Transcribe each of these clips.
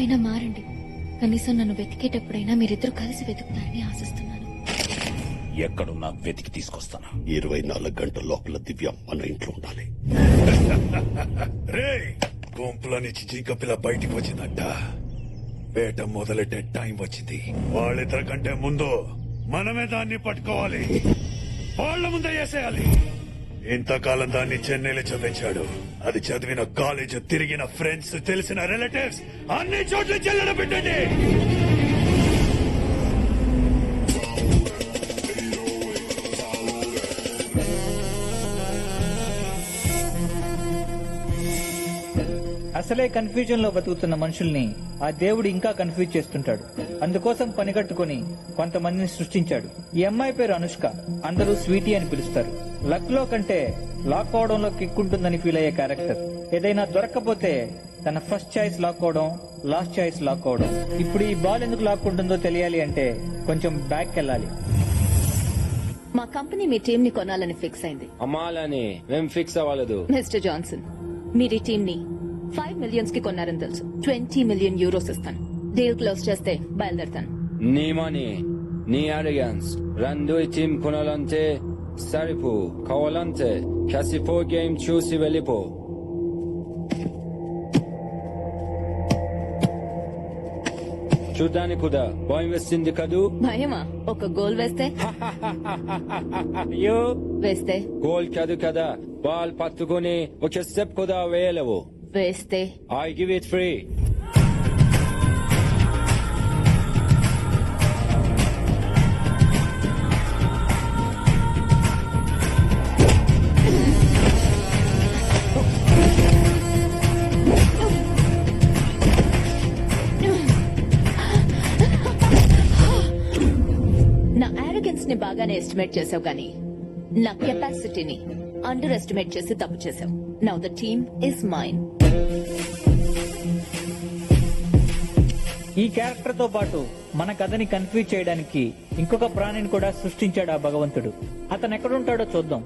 ఇప్పటికైనా మారండి. కనీసం నన్ను వెతికేటప్పుడైనా మీరిద్దరు కలిసి వెతుకుతారని ఆశిస్తున్నాను. ఎక్కడున్నా వెతికి తీసుకొస్తాను. ఇరవై నాలుగు గంటల లోపల దివ్య మన ఇంట్లో ఉండాలి. రే గుంపులో నుంచి జింక పిల్ల బయటికి వచ్చిందంట. వేట మొదలెట్టే టైం వచ్చింది. వాళ్ళిద్దరి కంటే ముందు మనమే దాన్ని పట్టుకోవాలి. వాళ్ళ ముందే వేసేయాలి. ఇంతకాలం దాన్ని చెన్నైలో చదివించాడు. అది చదివిన కాలేజ్ తిరిగిన ఫ్రెండ్స్ తెలిసిన రిలేటివ్స్ అన్ని చోట్ల చెల్లెడ పెట్టండి. అసలే కన్ఫ్యూజన్లో బతుకుతున్న మనుషుల్ని ఆ దేవుడు ఇంకా కన్ఫ్యూజ్ చేస్తుంటాడు. అందుకోసం పనిగట్టుకుని కొంతమందిని సృష్టించాడు. ఈ అమ్మాయి పేరు అనుష్క. అందరూ స్వీటీ అని పిలుస్తారు. లక్లో కంటే లాక్ అవడంలో కిక్కుంటుందని ఫీల్ అయ్యే క్యారెక్టర్ ఏదైనా దొరక్కపోతే తన ఫస్ట్ చాయిస్ లాక్ అవడం లాస్ట్ చాయిస్ లాక్ అవడం. ఇప్పుడు ఈ బాల్ ఎందుకు లాక్కుంటుందో తెలియాలి అంటే కొంచెం బ్యాక్ వెళ్ళాలి మా కంపెనీ మీ టీం ని కొనాలని ఫిక్స్ అయింది. అమ్మాలని మేం ఫిక్స్ అవ్వలేదు. మిస్టర్ జాన్సన్ మీరు ఈ టీం ని ఫైవ్ మిలియన్స్కి కొన్నారని తెలుసు. ట్వంటీ మిలియన్ యూరోస్ ఇస్తాను. డీల్ క్లోజ్ చేస్తే బయలుదేరుతాను. నీ మనీ నీ అడిగన్స్ రెండు టీం కొనాలంటే సరిపో కావాలంటే కసిపో గేమ్ చూసి వెళ్ళిపో. చూడ్డానికి కూడా భయం వేస్తుంది కదూ? భయమా? ఒక గోల్ వేస్తే? అయ్యో వేస్తే? గోల్ కాదు కదా బాల్ పట్టుకొని ఒక స్టెప్ కూడా వేయలేవు. వేస్తే ఐ గివ్ ఇట్ ఫ్రీ నా ఆరోగెన్స్ని బాగానే ఎస్టిమేట్ చేసావు గానీ నా కెపాసిటీని అండర్ ఎస్టిమేట్ చేసి తప్పు చేసావు now the team is mine ఈ క్యారెక్టర్తో పాటు మన కథని కన్ఫ్యూజ్ చేయడానికి ఇంకొక ప్రాణిని కూడా సృష్టించాడు ఆ భగవంతుడు. అతను ఎక్కడుంటాడో చూద్దాం.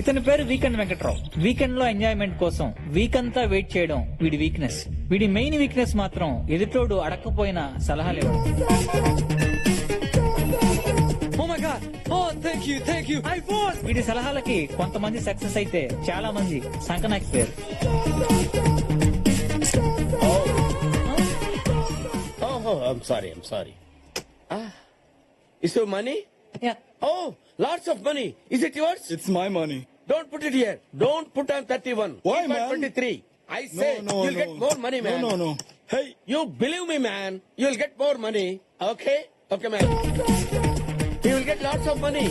ఇతని పేరు వీకెండ్ వెంకట్రావు. వీకెండ్లో ఎంజాయ్మెంట్ కోసం వీక్ అంతా వెయిట్ చేయడం వీడి వీక్నెస్. వీడి మెయిన్ వీక్నెస్ మాత్రం ఎదుటోడు అడక్కపోయిన సలహాలు ఇవ్వడం Oh, thank you, thank you. I won! వీడి సలహాలకి కొంతమంది సక్సెస్ అయితే చాలా మంది సంకనాకిపోయారు Oh, oh, I'm sorry, I'm sorry. Ah, is your money? Oh, lots of money. Is it yours? It's my money. Don't put it here. Don't put on 31. Why, Keep on man? 23. I say no, you'll no. get more money, man. No, no, no. Hey, You believe me, man. You'll get get lots of money.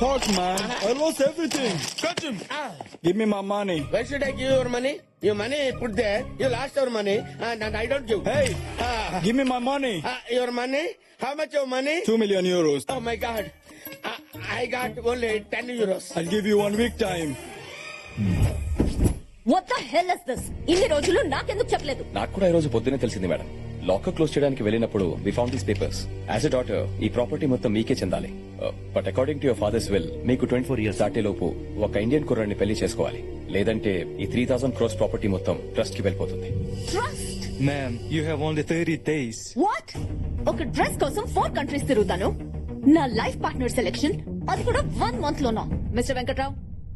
fuck, man. I lost everything. Catch him. Ah, Give me my money. where should I give your money? Your money put there. You lost your money, and, and I don't give. Hey, Ah, give me my money. ah, your money? How much your money? Two million euros. Oh my God. I, I got only 10 euros. I'll give you one week time. What the hell is this ఇన్ని రోజులు నాకెందుకు చెప్పలేదు నాకు కూడా ఈ రోజు పొద్దునే తెలిసింది మేడం లాకర్ క్లోజ్ చేయడానికి వెళ్ళినప్పుడు we found these papers as a daughter ఈ ప్రాపర్టీ మొత్తం మీకే చెందాలి. But according to your father's will మీకు ట్వంటీ ఫోర్ ఇయర్స్ దాటేలోపు ఒక ఇండియన్ కుర్రాన్ని పెళ్ళి చేసుకోవాలి. లేదంటే ఈ త్రీ థౌసండ్ క్రోస్ ప్రాపర్టీ మొత్తం ట్రస్ట్కి వెళ్ళిపోతుంది. Ma'am, you have only 30 days. What ఒక డ్రెస్ కోసం ఫోర్ కంట్రీస్ తిరుగుతాను. నా లైఫ్ పార్ట్నర్ సెలెక్షన్ అది కూడా వన్ మంత్ లోనా? Mister Venkatrao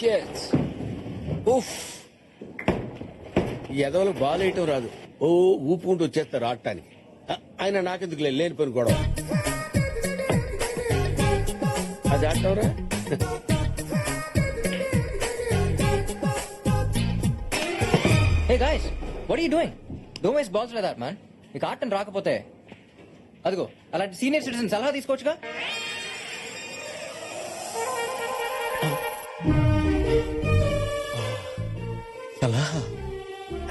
Shit. ఉఫ్. ఎదవలు బాలేయటం రాదు. ఓ ఊపుకుంటూ వచ్చేస్తారు ఆడటానికి. ఆయన నాకెందుకు లేని పని గొడవ. అది ఆడటంరా hey guys what you doing don't waste balls లేదా మ్యాన్ మీకు ఆటం రాకపోతే అదిగో అలాంటి సీనియర్ సిటిజన్ సలహా తీసుకోవచ్చుగా?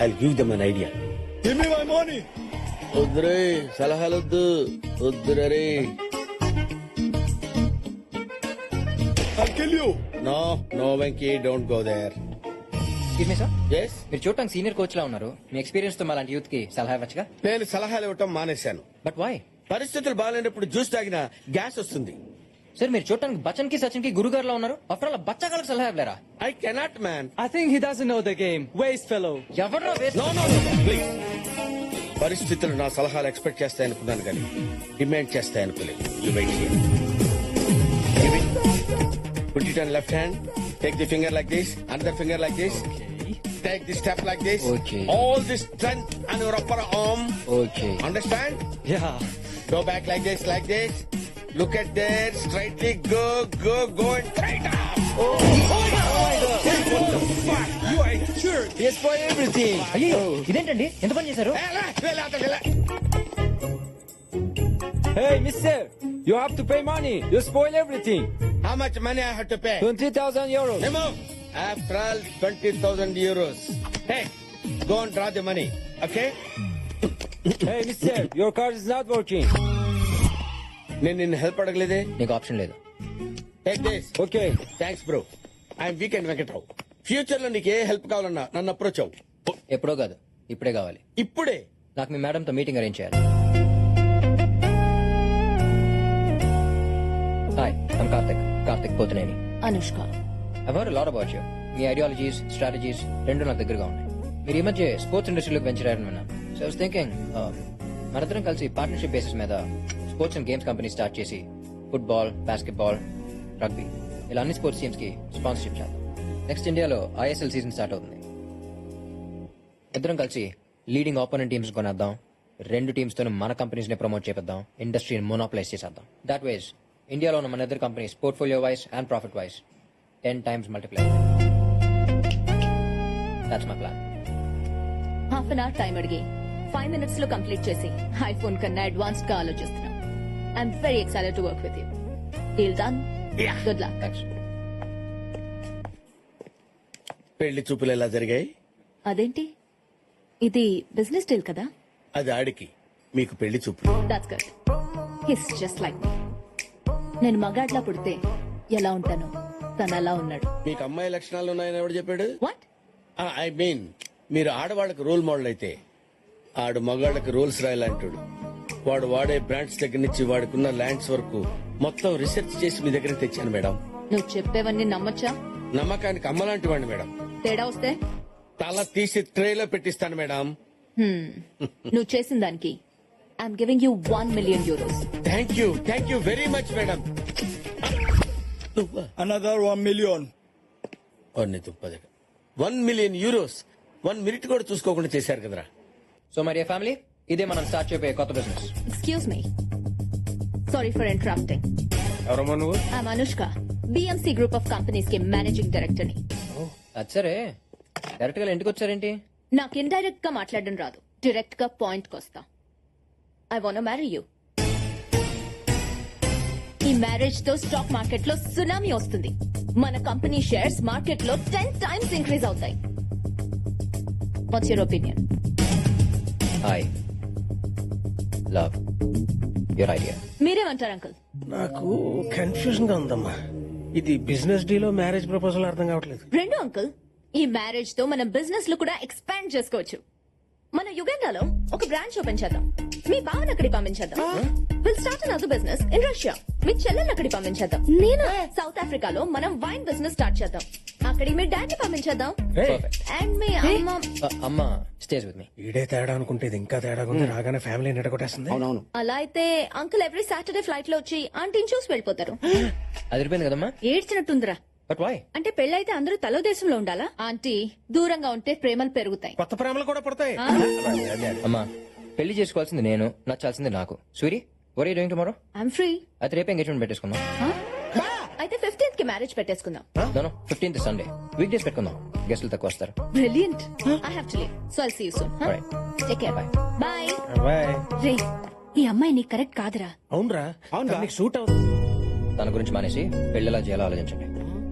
I give them an idea వద్దురే సలహాలొద్దు. వద్దురే no no Venky don't go there. Me sir yes మీరు చూడటానికి సీనియర్ కోచ్ లా ఉన్నారు. మీ ఎక్స్పీరియన్స్తో అలాంటి యూత్కి సలహా ఇవ్వచ్చుగా? నేను సలహాలు ఇవ్వటం మానేశాను. బట్ వై పరిస్థితులు బాగాలేనప్పుడు జ్యూస్ తాగినా గ్యాస్ వస్తుంది. సార్ మీరు చూడటానికి బచ్చన్కి సచిన్కి గురుగారు లా ఉన్నారు ఆఫ్టర్ ఆల్ బచ్చగాళ్ళకి సలహా ఇవ్వలేరా I cannot man I think he doesn't know the game. Waste fellow. ఎవరు నో నో ప్లీజ్ పరిస్థితులు నా సలహాలు ఎక్స్పెక్ట్ చేస్తాయనుకున్నాను కానీ demand చేస్తాయనుకోలేదు you wait Put it on left hand. Take the finger like this. Another finger like this. Take the step like this. Okay. All the strength on your upper arm. Okay Understand? Yeah. Go back like this, like this. Look at there. Straightly go, go, go and straight up. Oh, my God. What the fuck? You are sure. Yes for everything. అయ్యో ఇదేంటండి ఎంత పని చేశారు Hey, mister, you have to pay money. You spoil everything. How much money I have to pay? 20,000 euros. Remove. After all, 20,000 euros. Hey, go and draw the money. Okay? Hey, mister, your card is not working. నేను నిన్ను help అడగలేదే? నీకు option లేదు. Take this Okay. Thanks bro I'm weekend Venkatrao ఫ్యూచర్లో నీకు ఏ help కావాలన్నా నన్ను approach అవ్వు. ఎప్పుడో కాదు ఇప్పుడే కావాలి. ఇప్పుడే? నాకు మీ మేడం తో మీటింగ్ అరేంజ్ చేయాలి. హాయ్ ఐమ్ కార్తిక్ కార్తిక్ పోతునేని అనుష్క ఎవరు లాట్ అబౌట్ యూ మీ ఐడియాలజీస్ స్ట్రాటజీస్ రెండు నాకు దగ్గరగా ఉన్నాయి. మీరు ఈ మధ్య స్పోర్ట్స్ ఇండస్ట్రీలోకి వెంచర్ అయ్యారని విన్నాను. సో వాస్ థింకింగ్ మనిద్దరం కలిసి పార్ట్నర్షిప్ బేసిస్ మీద sports and games company start చేసి ఫుట్బాల్ బాస్కెట్బాల్ రగ్బీ ఇలా అన్ని స్పోర్ట్స్ టీమ్స్కి స్పాన్సర్షిప్ చేద్దాం. నెక్స్ట్ ఇండియాలో ఐఎస్ఎల్ సీజన్ స్టార్ట్ అవుతుంది. ఇద్దరం కలిసి లీడింగ్ ఆపోనెంట్ టీమ్స్ కొనేద్దాం. రెండు టీమ్స్ మన కంపెనీస్ని ప్రమోట్ చేపిద్దాం. ఇండస్ట్రీని మోనోప్లైజ్ చేసేద్దాం. దాట్ వైజ్ ఇండియాలో ఉన్న మన ఇద్దరు companies portfolio wise and profit wise ten times multiply that's my plan half an hour time అడిగి ఫైవ్ మినిట్స్లో కంప్లీట్ చేసి ఐఫోన్ కన్నా అడ్వాన్స్గా ఆలోచిస్తున్నా I'm very excited to work with you deal done good luck thanks పెళ్ళి చూపులు ఎలా జరిగాయి? అదేంటి? ఇది బిజినెస్ డీల్ కదా? అది ఆడికి. మీకు పెళ్ళి చూపులు. That's good he's just like నేను మగాడ్లా పుడితే ఎలా ఉంటాను? తను అలా ఉన్నాడు. మీకు అమ్మాయి లక్షణాలు ఉన్నాయని ఎవడు చెప్పాడు? వాట్ ఐ మీన్ మీరు ఆడవాళ్ళకి రోల్ మోడల్ అయితే ఆడు మగాళ్ళకి రూల్స్ రాయాలంటాడు వాడు వాడే బ్రాండ్స్ దగ్గర నుంచి వాడుకున్న ల్యాండ్స్ వరకు మొత్తం రీసెర్చ్ చేసి మీ దగ్గర తెచ్చాను మేడం. నువ్వు చెప్పేవన్నీ నమ్మొచ్చా? నమ్మకానికి అమ్మలాంటి వాడిని మేడం. తేడా వస్తే? తల తీసి ట్రేలో పెట్టిస్తాను మేడం. నువ్వు చేసిన దానికి I'm giving you one million euros thank you thank you very much madam. Another one million. One million euros one minute కూడా చూసుకోకుండా చేశారు కదరా. సో మరి ఫ్యామిలీ ఇదే మనం స్టార్ట్ చేయబోయే కొత్త business excuse me sorry for interrupting ఎవరమ్మా నువ్వు? I'm Anushka BMC group of కంపెనీస్కి మేనేజింగ్ డైరెక్టర్ని అది సరే. డైరెక్ట్గా ఇంటికి వచ్చారేంటి? నాకు ఇండైరెక్ట్గా మాట్లాడడం రాదు. డైరెక్ట్గా పాయింట్ కొస్తా ఐ వాంట్ మ్యారీ యూ ఈ మ్యారేజ్తో స్టాక్ మార్కెట్లో సునామీ వస్తుంది. మన కంపెనీ షేర్స్ మార్కెట్లో టెన్ టైమ్స్ ఇంక్రీజ్ అవుతాయి. What's your opinion I love your idea మీరేమంటారు అంకుల్. నాకు కన్ఫ్యూజన్గా ఉందమ్మా. ఇది బిజినెస్ డీలో మ్యారేజ్ ప్రపోజల్ అర్థం కావట్లేదు. రెండు అంకుల్. ఈ మ్యారేజ్తో మన బిజినెస్లో కూడా ఎక్స్పాండ్ చేసుకోవచ్చు. మన యుగండాలో ఒక బ్రాంచ్ ఓపెన్ చేద్దాం. మీ బావని అక్కడికి పంపించేద్దాం. Will start another business in Russia మీ చెల్లెల్ని అక్కడికి పంపించేద్దాం. నేను? సౌత్ ఆఫ్రికాలో మనం వైన్ బిజినెస్ స్టార్ట్ చేద్దాం. అక్కడికి మీ డాడీ పంపించేద్దాం. అండ్ మీ అమ్మ అమ్మ స్టేజ్ విత్ మీ ఈడే తేడా అనుకుంటే ఇది ఇంకా తేడా ఉంది రాగానే ఫ్యామిలీ నిడగొట్టేస్తుంది అవునవును. అలా అయితే అంకుల్ ఎవ్రీ సాటర్డే ఫ్లైట్లో వచ్చి ఆంటీని చూసి వెళ్ళిపోతారు. అది అయిపోయింది కదమ్మా? ఏడ్చినట్టుందిరా. బట్ వై అంటే పెళ్ళైతే అందరూ తలో దేశంలో ఉండాలా? ఆంటీ దూరంగా ఉంటే ప్రేమలు పెరుగుతాయి. కొత్త ప్రేమలు కూడా పడతాయి. అమ్మా పెళ్ళి చేసుకోవాల్సింది నేను నచ్చాల్సింది నాకు. Sorry worry doing tomorrow I'm free అయితే రేపు ఎంగేజ్మెంట్ పెట్టేసుకుందాం. అయితే ఫిఫ్టీన్త్కి మ్యారేజ్ పెట్టేసుకుందాం no fifteenth Sunday week days పెట్టుకుందాం. గెస్టులు తక్కువ వస్తారు. Brilliant I have to leave so I'll see you soon. Take care bye bye bye రే ఈ అమ్మాయి నీకు కరెక్ట్ కాదురా. అవునరా. అవును నీకు సూట్ అవుతుంది తన గురించి మానేసి పెళ్ళిలా చేయాలో ఆలోచించండి.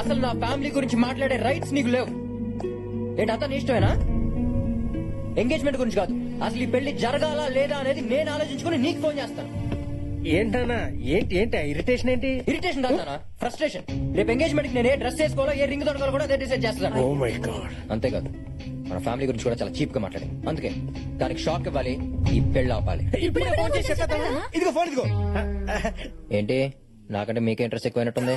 అసలు నా ఫ్యామిలీ గురించి మాట్లాడే రైట్స్ నీకు లేవు. ఏంటి అతను ఇష్టమేనా? ఎంగేజ్మెంట్ గురించి కాదు. అసలు ఈ పెళ్ళి జరగాలా లేదా అనేది నేను ఆలోచించుకుని నీకు ఫోన్ చేస్తాను. ఏంటన్నా? ఏంటి ఏంటి? ఇరిటేషన్ ఏంటి? ఇరిటేషన్ కాదు ఫ్రస్ట్రేషన్ రేపు ఎంగేజ్మెంట్ నేను ఏ డ్రెస్ వేసుకోవాలో ఏ రింగ్ దొరకాలో కూడా అదే డిసైడ్ చేస్తాను ఓ మై గాడ్ అంతేకాదు. మన ఫ్యామిలీ గురించి కూడా చాలా చీప్గా మాట్లాడి అందుకే దానికి షాక్ ఇవ్వాలి ఈ పెళ్ళి ఆపాలి. ఇదిగో ఫోన్ ఇదిగో. ఏంటి? నాకంటే మీకే ఇంట్రెస్ట్ ఎక్కువైనట్టుంది?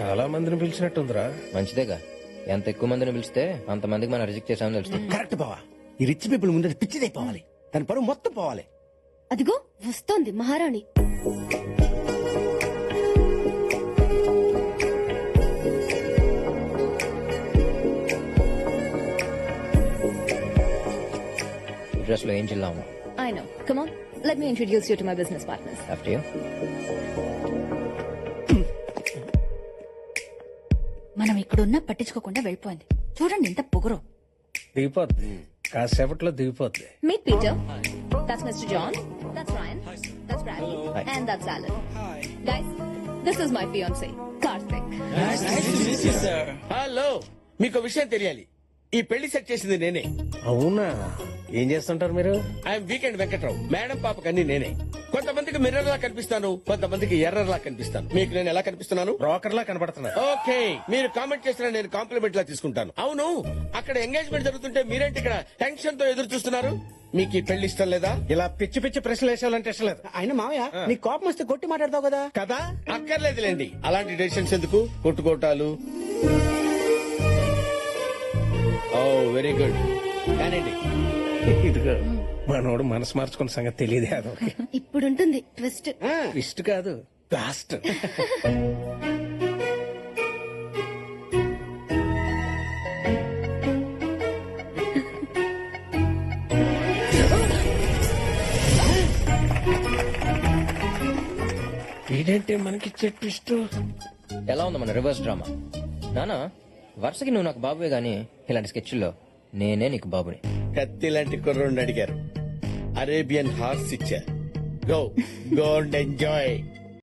చాలా మందిని పిలిచినట్టుందిరా. మంచిదేగా. ఎంత ఎక్కువ మందిని పిలిస్తే అంత మందికి మనం రిజెక్ట్ చేసామని తెలుస్తుంది. కరెక్ట్ బావా. ఈ రిచ్ పీపుల్ ముందు పిచ్చిదైపోవాలి దాని పరువు మొత్తం పోవాలి. అదిగో వస్తోంది మహారాణి. డ్రెస్లో ఏం చిల్లాము? I know come let me introduce you to my business partners after you మనం ఇక్కడున్నా పట్టించుకోకుండా వెళ్ళిపోయింది చూడండి ఎంత పొగరు దిగిపోద్ది కాసేపట్లో దిగిపోద్ది Meet Peter. That's Mr. John. That's Ryan. That's Bradley. And that's Alan. Guys, this is my fiance, Karthik. Hello మీకు విషయం తెలియాలి ఈ పెళ్ళి సెట్ చేసింది నేనే అవునా ఏం చేస్తుంటారు మీరు? I'm weekend Venkatrao. మేడం పాపకి అన్ని నేనే. కొంతమందికి మిర్రర్ లా కనిపిస్తాను కొంతమందికి ఎర్రర్ లా కనిపిస్తాను. మీకు నేను ఎలా కనిపిస్తున్నాను? బ్రోకర్ లా కనబడుతున్నా ఓకే మీరు కామెంట్ చేసిన నేను కాంప్లిమెంట్ లా తీసుకుంటాను. అవును అక్కడ ఎంగేజ్మెంట్ జరుగుతుంటే మీరేంటి ఇక్కడ టెన్షన్తో ఎదురు చూస్తున్నారు మీకు ఈ పెళ్ళి ఇష్టం లేదా? ఇలా పిచ్చి పిచ్చి ప్రశ్నలు వేసేవాలంటే ఇష్టం లేదు. ఆయన మావయ్య నీ కోపం వస్తే కొట్టి మాట్లాడతావు కదా? కదా? అక్కర్లేదులేండి. అలాంటి డెసిషన్స్ ఎందుకు? కొట్టుకోటాలు ఓ వెరీ గుడ్ కానండి ఇదిగో మనోడు మనసు మార్చుకున్న సంగతి తెలియదు అదొక ఇప్పుడుంటుంది ట్విస్ట్. ఇష్ట కాదు లాస్ట్ వీడంటే మనకి చెట్టు ఇష్టం ఎలా ఉంది మన రివర్స్ డ్రామా? నానా వరుసకి నువ్వు నాకు బాబువే గానీ ఇలాంటి స్కెచ్ల్లో నేనే నీకు బాబుని. కత్తి లాంటి కుర్రోడిని అడిగారు. అరేబియన్ హార్స్ ఇచ్చారు. Go go and enjoy.